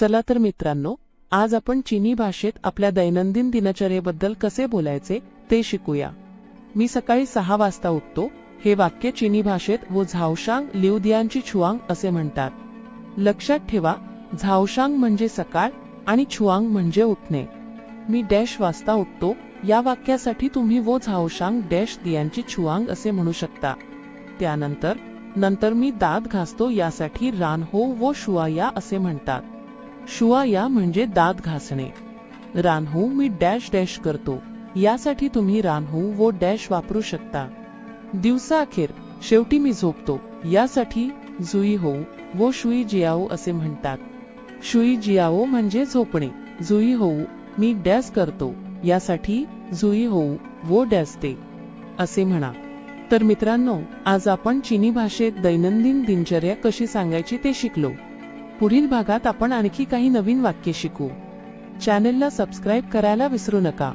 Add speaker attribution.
Speaker 1: चला तर मित्रांनो आज आपण चिनी भाषेत आपल्या दैनंदिन दिनचर्येबद्दल कसे बोलायचे ते शिकूया. मी सकाळी सहा वाजता उठतो हे वाक्य चिनी भाषेत व झावशांग लिवदियांची छुआंग असे म्हणतात. लक्षात ठेवा झावशांग म्हणजे सकाळ आणि छुआंग म्हणजे उठणे. मी डॅश वाजता उठतो या वाक्यासाठी तुम्ही वो झावशांग डॅश दियांची छुआंग असे म्हणू शकता. त्यानंतर नंतर मी दात घासतो यासाठी रान हो वो शुआ या असे म्हणतात. शुआ या म्हणजे दात घासणे. रानहू मी डॅश डॅश करतो. यासाठी तुम्ही रानहू वो डॅश वापरू शकता. दिवसा अखेर शेवटी मी झोपतो. यासाठी जुई होऊ वो शुई जियाओ असे म्हणतात. शुई जियाओ म्हणजे झोपणे. जुई होऊ मी डॅस करतो. यासाठी जुई होऊ वो डॅसते असे म्हणा. तर मित्रांनो आज आपण चिनी भाषेत दैनंदिन दिनचर्या कशी सांगायची ते शिकलो. पुढील भागात आपण आणखी काही नवीन वाक्य शिकू. चॅनेलला सबस्क्राईब करायला विसरू नका.